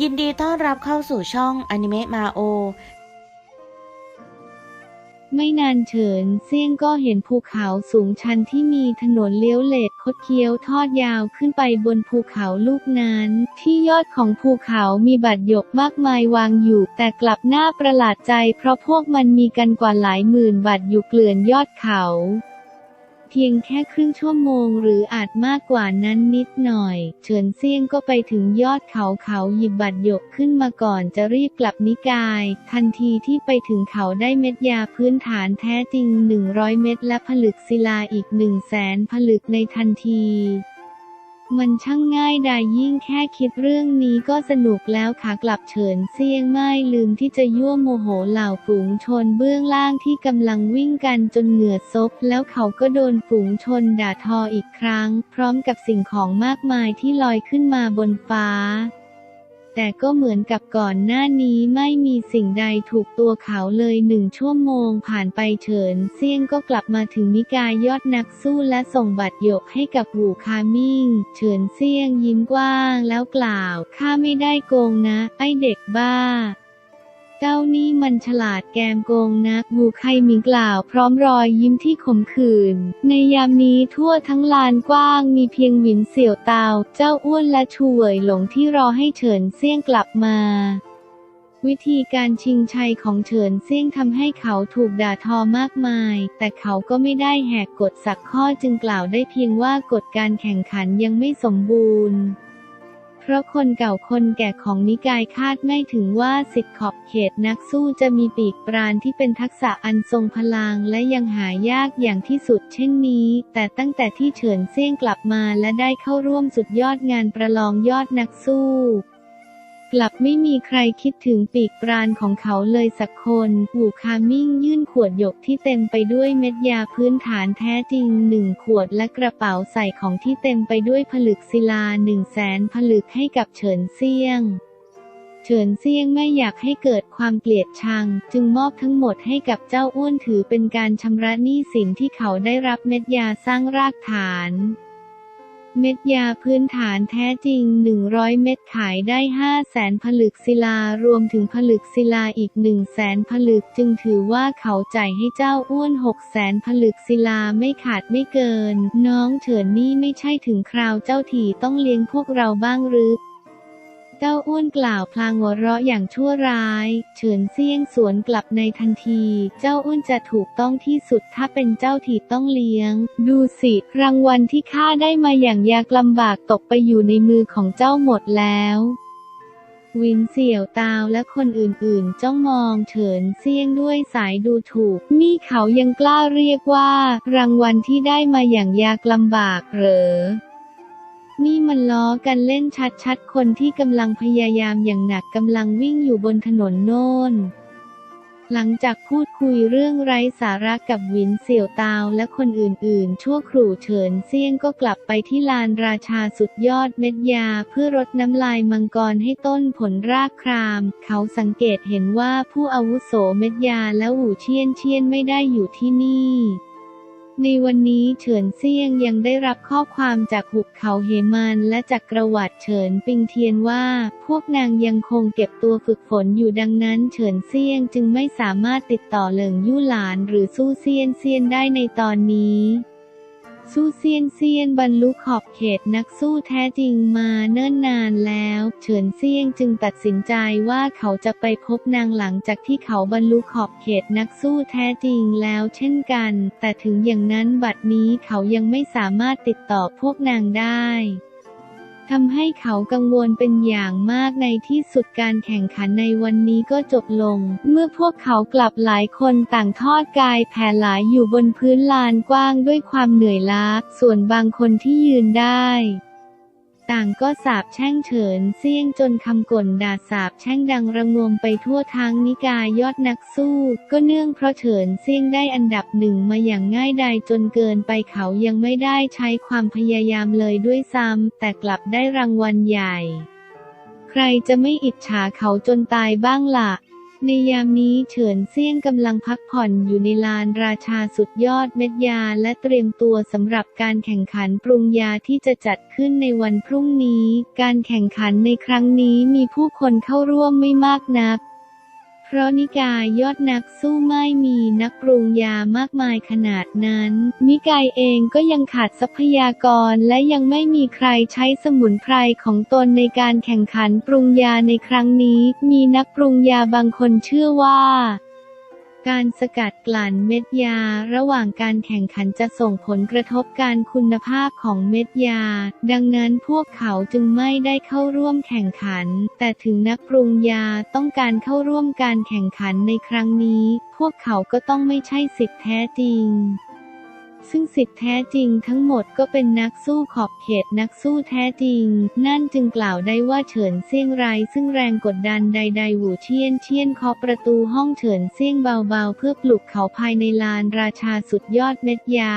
ยินดีต้อนรับเข้าสู่ช่องอนิเมะมาโอ ไม่นานเฉินเซี่ยงก็เห็นภูเขาสูงชันที่มีถนนเลี้ยวเลดคดเคี้ยวทอดยาวขึ้นไปบนภูเขาลูกนั้น ที่ยอดของภูเขามีบัตรหยกมากมายวางอยู่ แต่กลับน่าประหลาดใจเพราะพวกมันมีกันกว่าหลายหมื่นบัตรอยู่เกลื่อนยอดเขา เพียงแค่ครึ่งชั่วโมงหรืออาจมากกว่านั้นนิดหน่อย เฉินเซียงก็ไปถึงยอดเขาเขาหยิบบัตรหยกขึ้นมาก่อนจะรีบกลับนิกาย ทันทีที่ไปถึงเขาได้เม็ดยาพื้นฐานแท้จริง 100 เม็ดและผลึกศิลาอีก1 0 0 0 0แสนผลึกในทันที มันช่างง่ายดายยิ่งแค่คิดเรื่องนี้ก็สนุกแล้วขากลับเฉินเซียงไม่ลืมที่จะยั่วโมโหเหล่าฝูงชนเบื้องล่างที่กำลังวิ่งกันจนเหงื่อซกแล้วเขาก็โดนฝูงชนด่าทออีกครั้ง พร้อมกับสิ่งของมากมายที่ลอยขึ้นมาบนฟ้า แต่ก็เหมือนกับก่อนหน้านี้ไม่มีสิ่งใดถูกตัวเขาเลยหนึ่งชั่วโมงผ่านไปเฉินเซียงก็กลับมาถึงนิกายยอดนักสู้และส่งบัตรหยกให้กับหูคามิงเฉินเซียงยิ้มกว้างแล้วกล่าว ข้าไม่ได้โกงนะ ไอเด็กบ้า จ้านี่มันฉลาดแกมโกงนักหูไคมิงกล่าว พร้อมรอยยิ้มที่ขมขื่น ในยามนี้ทั่วทั้งลานกว้างมีเพียงหวินเสี่ยวเตา เจ้าอ้วนและชูเหวยหลงที่รอให้เฉินเซี่ยงกลับมาวิธีการชิงชัยของเฉินเซี่ยงทำให้เขาถูกด่าทอมากมาย แต่เขาก็ไม่ได้แหกกฎสักข้อจึงกล่าวได้เพียงว่ากฎการแข่งขันยังไม่สมบูรณ์ เพราะคนเก่าคนแก่ของนิกายคาดไม่ถึงว่าสิทธิขอบเขตนักสู้จะมีปีกปราณที่เป็นทักษะอันทรงพลังและยังหายากอย่างที่สุดเช่นนี้ แต่ตั้งแต่ที่เฉินเซี่ยงกลับมาและได้เข้าร่วมสุดยอดงานประลองยอดนักสู้ กลับไม่มีใครคิดถึงปีกปราณของเขาเลยสักคนหูคามิ่งยื่นขวดหยกที่เต็มไปด้วยเม็ดยาพื้นฐานแท้จริงหนึ่งขวดและกระเป๋าใส่ของที่เต็มไปด้วยผลึกศิลาหนึ่งแสนผลึกให้กับเฉินเซียงเฉินเซียงไม่อยากให้เกิดความเกลียดชัง จึงมอบทั้งหมดให้กับเจ้าอ้วนถือเป็นการชำระหนี้สินที่เขาได้รับเม็ดยาสร้างรากฐาน เม็ดยาพื้นฐานแท้จริง 100 เม็ดขายได้5แสนผลึกศิลารวมถึงผลึกศิลาอีก1แสนผลึกจึงถือว่าเขาจ่ายให้เจ้าอ้วน6แสนผลึกศิลาไม่ขาดไม่เกิน น้องเฉินนี่ไม่ใช่ถึงคราวเจ้าถี่ต้องเลี้ยงพวกเราบ้างหรือ เจ้าอ้วนกล่าวพลางหัวเราะอย่างชั่วร้ายเฉินเซี่ยงสวนกลับในทันที เจ้าอ้วนจะถูกต้องที่สุดถ้าเป็นเจ้าถีต้องเลี้ยง ดูสิ รางวัลที่ข้าได้มาอย่างยากลำบากตกไปอยู่ในมือของเจ้าหมดแล้ววินเสี่ยวตาวและคนอื่นๆ จ้องมองเฉินเซี่ยงด้วยสายดูถูก นี่เขายังกล้าเรียกว่า รางวัลที่ได้มาอย่างยากลำบากเหรอ นี่มันล้อกันเล่นชัดๆ คนที่กำลังพยายามอย่างหนักกำลังวิ่งอยู่บนถนนโน่น หลังจากพูดคุยเรื่องไร้สาระกับวินเสี่ยวตาวและคนอื่นๆ ชั่วครู่เฉินเซียงก็กลับไปที่ลานราชาสุดยอดเม็ดยาเพื่อรดน้ำลายมังกรให้ต้นผลรากคราม เขาสังเกตเห็นว่าผู้อาวุโสเม็ดยาและหูเชียนเชียนไม่ได้อยู่ที่นี่ ในวันนี้เฉินเซี่ยงยังได้รับข้อความจากหุบเขาเหมานและจากกระวัดเฉินปิงเทียนว่า พวกนางยังคงเก็บตัวฝึกฝนอยู่ดังนั้น เฉินเซี่ยงจึงไม่สามารถติดต่อเหลิงยู่หลานหรือสู้เซียนเซียนได้ในตอนนี้ สู้เซียนเซียนบรรลุขอบเขตนักสู้แท้จริงมาเนิ่นนานแล้ว เฉินเซียงจึงตัดสินใจว่าเขาจะไปพบนางหลังจากที่เขาบรรลุขอบเขตนักสู้แท้จริงแล้วเช่นกัน แต่ถึงอย่างนั้นบัดนี้เขายังไม่สามารถติดต่อพวกนางได้ ทำให้เขากังวลเป็นอย่างมากในที่สุดการแข่งขันในวันนี้ก็จบลง เมื่อพวกเขากลับหลายคนต่างทอดกายแผ่หลายอยู่บนพื้นลานกว้างด้วยความเหนื่อยล้า ส่วนบางคนที่ยืนได้ ต่างก็สาบแช่งเฉินเซี่ยงจนคำก่นด่าสาบแช่งดังระงมไปทั่วทั้งนิกายยอดนักสู้ ก็เนื่องเพราะเฉินเซี่ยงได้อันดับหนึ่งมาอย่างง่ายดายจนเกินไปเขายังไม่ได้ใช้ความพยายามเลยด้วยซ้ำแต่กลับได้รางวัลใหญ่ ใครจะไม่อิจฉาเขาจนตายบ้างล่ะ ในยามนี้เฉินเซี่ยงกำลังพักผ่อนอยู่ในลานราชาสุดยอดเม็ดยาและเตรียมตัวสำหรับการแข่งขันปรุงยาที่จะจัดขึ้นในวันพรุ่งนี้ การแข่งขันในครั้งนี้มีผู้คนเข้าร่วมไม่มากนัก พราะนิกายยอดนักสู้ไม่มีนักปรุงยามากมายขนาดนั้น นิกายเองก็ยังขาดทรัพยากรและยังไม่มีใครใช้สมุนไพรของตนในการแข่งขันปรุงยาในครั้งนี้ มีนักปรุงยาบางคนเชื่อว่า การสกัดกลั่นเม็ดยา ระหว่างการแข่งขันจะส่งผลกระทบการคุณภาพของเม็ดยา ดังนั้นพวกเขาจึงไม่ได้เข้าร่วมแข่งขัน แต่ถึงนักปรุงยาต้องการเข้าร่วมการแข่งขันในครั้งนี้ พวกเขาก็ต้องไม่ใช่สิทธิแท้จริง ซึ่งสิทธิแท้จริงทั้งหมดก็เป็นนักสู้ขอบเขตนักสู้แท้จริง นั่นจึงกล่าวได้ว่าเฉินเซี่ยงไรซึ่งแรงกดดันใดๆหูเชียนเชียนเคาะประตูห้องเฉินเซี่ยงเบาๆ เพื่อปลุกเขาภายในลานราชาสุดยอดเม็ดยา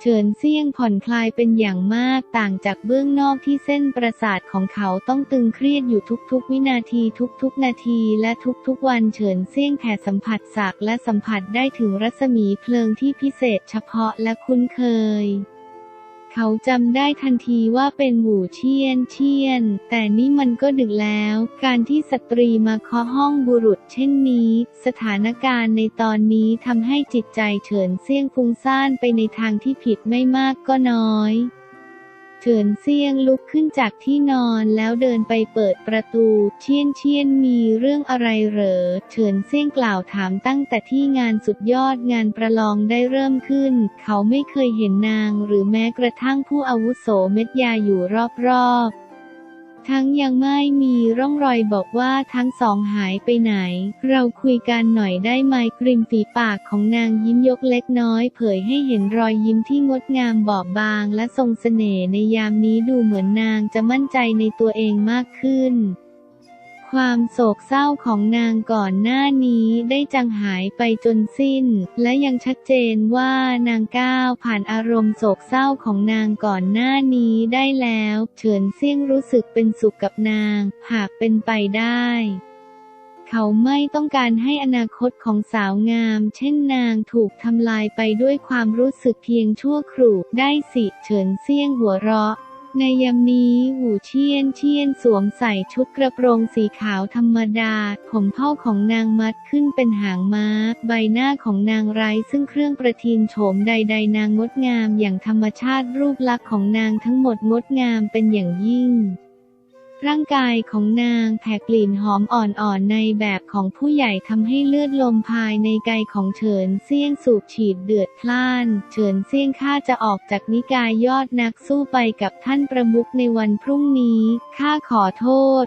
เฉินเซี่ยงผ่อนคลายเป็นอย่างมากต่างจากเบื้องนอกที่เส้นประสาทของเขาต้องตึงเครียดอยู่ทุกๆ วินาทีทุกๆ นาทีและทุกๆ วันเฉินเซี่ยงแผ่สัมผัสสักและสัมผัสได้ถึงรัศมีเพลิงที่พิเศษเฉพาะและคุ้นเคย เขาจำได้ทันทีว่าเป็นหวูเชียนเชียน แต่นี่มันก็ดึกแล้ว การที่สตรีมาเคาะห้องบุรุษเช่นนี้ สถานการณ์ในตอนนี้ทำให้จิตใจเฉินเซี่ยงฟุ้งซ่านไปในทางที่ผิดไม่มากก็น้อย เฉินเซียงลุกขึ้นจากที่นอนแล้วเดินไปเปิดประตู เชียนเชียนมีเรื่องอะไรเหรอ เฉินเซียงกล่าวถามตั้งแต่ที่งานสุดยอดงานประลองได้เริ่มขึ้น เขาไม่เคยเห็นนางหรือแม้กระทั่งผู้อาวุโสเม็ดยาอยู่รอบๆ ทั้งยังไม่มีร่องรอยบอกว่าทั้งสองหายไปไหน เราคุยกันหน่อยได้ไหมกริมฝีปากของนางยิ้มยกเล็กน้อย เผยให้เห็นรอยยิ้มที่งดงามบอบบางและทรงเสน่ห์ในยามนี้ดูเหมือนนางจะมั่นใจในตัวเองมากขึ้น ความโศกเศร้าของนางก่อนหน้านี้ได้จางหายไปจนสิ้น และยังชัดเจนว่านางก้าวผ่านอารมณ์โศกเศร้าของนางก่อนหน้านี้ได้แล้ว เฉินเซี่ยงรู้สึกเป็นสุขกับนาง หากเป็นไปได้เขาไม่ต้องการให้อนาคตของสาวงาม เช่นนางถูกทำลายไปด้วยความรู้สึกเพียงชั่วครู่ได้สิ เฉินเซี่ยงหัวเราะ ในยามนี้หูเชียนเชียนสวมใส่ชุดกระโปรงสีขาวธรรมดา ผมเผ้าของนางมัดขึ้นเป็นหางม้า ใบหน้าของนางไร้ซึ่งเครื่องประทินโฉมใด ๆ นางงดงามอย่างธรรมชาติรูปลักษณ์ของนางทั้งหมดงดงามเป็นอย่างยิ่ง ร่างกายของนางแผ่กลิ่นหอมอ่อนๆในแบบของผู้ใหญ่ทำให้เลือดลมภายในกายของเฉินเซียงสูบฉีดเดือดพล่าน เฉินเซียงข้าจะออกจากนิกายยอดนักสู้ไปกับท่านประมุขในวันพรุ่งนี้ ข้าขอโทษ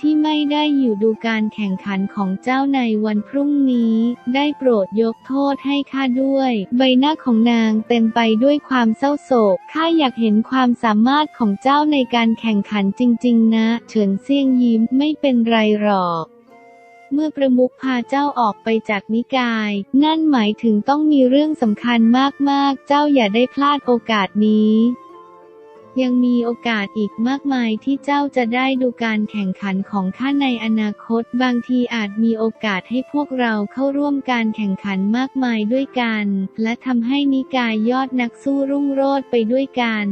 ที่ไม่ได้อยู่ดูการแข่งขันของเจ้าในวันพรุ่งนี้ ได้โปรดยกโทษให้ข้าด้วย ใบหน้าของนางเต็มไปด้วยความเศร้าโศก ข้าอยากเห็นความสามารถของเจ้าในการแข่งขันจริง ๆ นะ เฉินเซียงยิ้มไม่เป็นไรหรอกเมื่อประมุขพาเจ้าออกไปจากนิกาย นั่นหมายถึงต้องมีเรื่องสำคัญมากๆ เจ้าอย่าได้พลาดโอกาสนี้ ยังมีโอกาสอีกมากมายที่เจ้าจะได้ดูการแข่งขันของข้าในอนาคต บางทีอาจมีโอกาสให้พวกเราเข้าร่วมการแข่งขันมากมายด้วยกัน และทำให้นิกายยอดนักสู้รุ่งโรจน์ไปด้วยกัน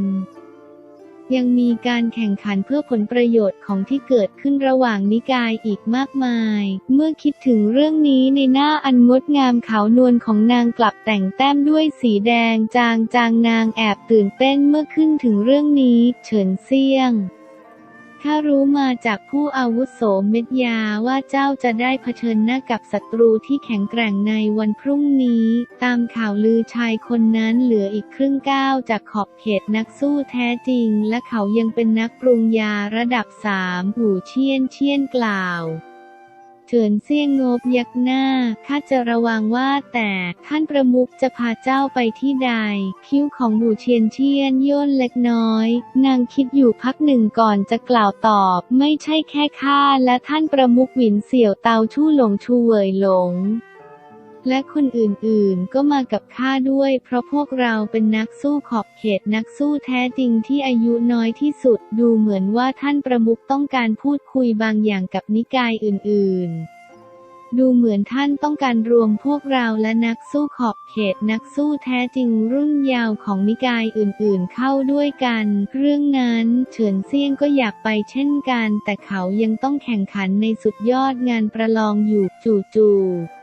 ยังมีการแข่งขันเพื่อผลประโยชน์ของที่เกิดขึ้นระหว่างนิกายอีกมากมาย เมื่อคิดถึงเรื่องนี้ในหน้าอันงดงามขาวนวลของนางกลับแต่งแต้มด้วยสีแดงจางจางนางแอบตื่นเต้นเมื่อขึ้นถึงเรื่องนี้ เฉินเซี่ยง ถ้ารู้มาจากผู้อาวุโสเม็ดยาว่าเจ้าจะได้เผชิญหน้ากับศัตรูที่แข็งแกร่งในวันพรุ่งนี้ ตามข่าวลือชายคนนั้นเหลืออีกครึ่งก้าวจากขอบเขตนักสู้แท้จริง และเขายังเป็นนักปรุงยาระดับสามหูเชียนเชียนกล่าว ฉินเซี่ยงงบยักหน้าข้าจะระวังว่าแต่ท่านประมุขจะพาเจ้าไปที่ใด คิ้วของบูเชียนเชียนย่นเล็กน้อย นางคิดอยู่พักหนึ่งก่อนจะกล่าวตอบ ไม่ใช่แค่ข้าและท่านประมุขหวินเสี่ยวเตาชู่หลงชูเวยหลง และคนอื่นๆ ก็มากับข้าด้วย เพราะพวกเราเป็นนักสู้ขอบเขตนักสู้แท้จริงที่อายุน้อยที่สุด ดูเหมือนว่าท่านประมุขต้องการพูดคุยบางอย่างกับนิกายอื่นๆดูเหมือนท่านต้องการรวมพวกเราและนักสู้ขอบเขตนักสู้แท้จริงรุ่นยาวของนิกายอื่นๆเข้าด้วยกัน เรื่องนั้นเฉินเซียงก็อยากไปเช่นกัน แต่เขายังต้องแข่งขันในสุดยอดงานประลองอยู่จู่ๆ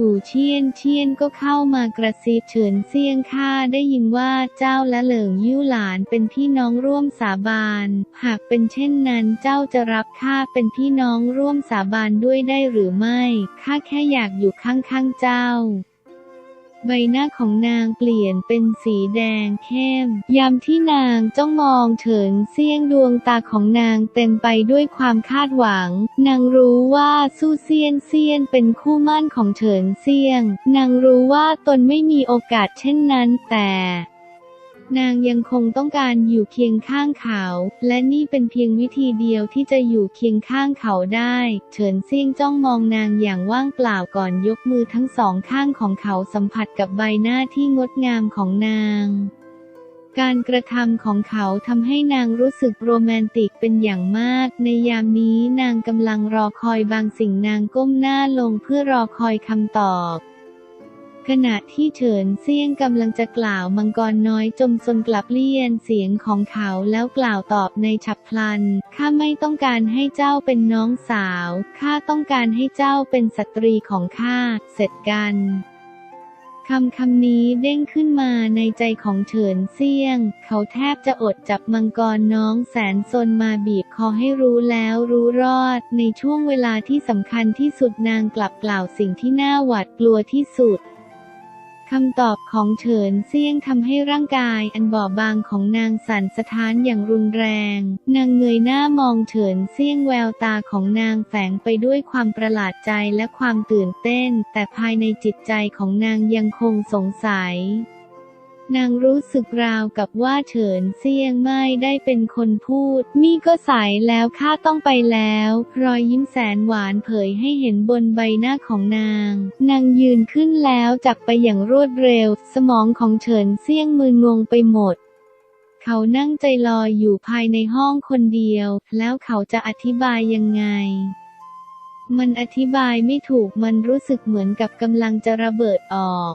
หูเชียนเชียนก็เข้ามากระซิบเฉินเซียงข้าได้ยินว่าเจ้าและเหลิงยิ้วหลานเป็นพี่น้องร่วมสาบาน หากเป็นเช่นนั้นเจ้าจะรับข้าเป็นพี่น้องร่วมสาบานด้วยได้หรือไม่ ข้าแค่อยากอยู่ข้างๆเจ้า ใบหน้าของนางเปลี่ยนเป็นสีแดงเข้ม ยามที่นางจ้องมองเฉินเซียงดวงตาของนางเต็มไปด้วยความคาดหวัง นางรู้ว่าสู้เซียนเซียนเป็นคู่มั่นของเฉินเซียง นางรู้ว่าตนไม่มีโอกาสเช่นนั้นแต่ นางยังคงต้องการอยู่เคียงข้างเขา และนี่เป็นเพียงวิธีเดียวที่จะอยู่เคียงข้างเขาได้ เฉินเซี่ยงจ้องมองนางอย่างว่างเปล่าก่อนยกมือทั้งสองข้างของเขาสัมผัสกับใบหน้าที่งดงามของนางการกระทำของเขาทำให้นางรู้สึกโรแมนติกเป็นอย่างมาก ในยามนี้นางกำลังรอคอยบางสิ่งนางก้มหน้าลงเพื่อรอคอยคำตอบ ขณะที่เฉินเซียงกำลังจะกล่าวมังกรน้อยจมซนกลับเลี่ยนเสียงของเขาแล้วกล่าวตอบในฉับพลัน ข้าไม่ต้องการให้เจ้าเป็นน้องสาว ข้าต้องการให้เจ้าเป็นสตรีของข้า เสร็จกันคำคำนี้เด้งขึ้นมาในใจของเฉินเซียง เขาแทบจะอดจับมังกรน้องแสนซนมาบีบคอให้รู้แล้วรู้รอด ในช่วงเวลาที่สำคัญที่สุดนางกลับกล่าวสิ่งที่น่าหวาดกลัวที่สุด คำตอบของเฉินเซี่ยงทำให้ร่างกายอันบอบบางของนางสั่นสะท้านอย่างรุนแรง นางเงยหน้ามองเฉินเซี่ยงแววตาของนางแฝงไปด้วยความประหลาดใจและความตื่นเต้น แต่ภายในจิตใจของนางยังคงสงสัย นางรู้สึกราวกับว่าเฉินเซียงไม่ได้เป็นคนพูด นี่ก็สายแล้วข้าต้องไปแล้ว รอยยิ้มแสนหวานเผยให้เห็นบนใบหน้าของนาง นางยืนขึ้นแล้วจากไปอย่างรวดเร็ว สมองของเฉินเซียงมึนงงไปหมดเขานั่งใจลอยอยู่ภายในห้องคนเดียว แล้วเขาจะอธิบายยังไง มันอธิบายไม่ถูกมันรู้สึกเหมือนกับกำลังจะระเบิดออก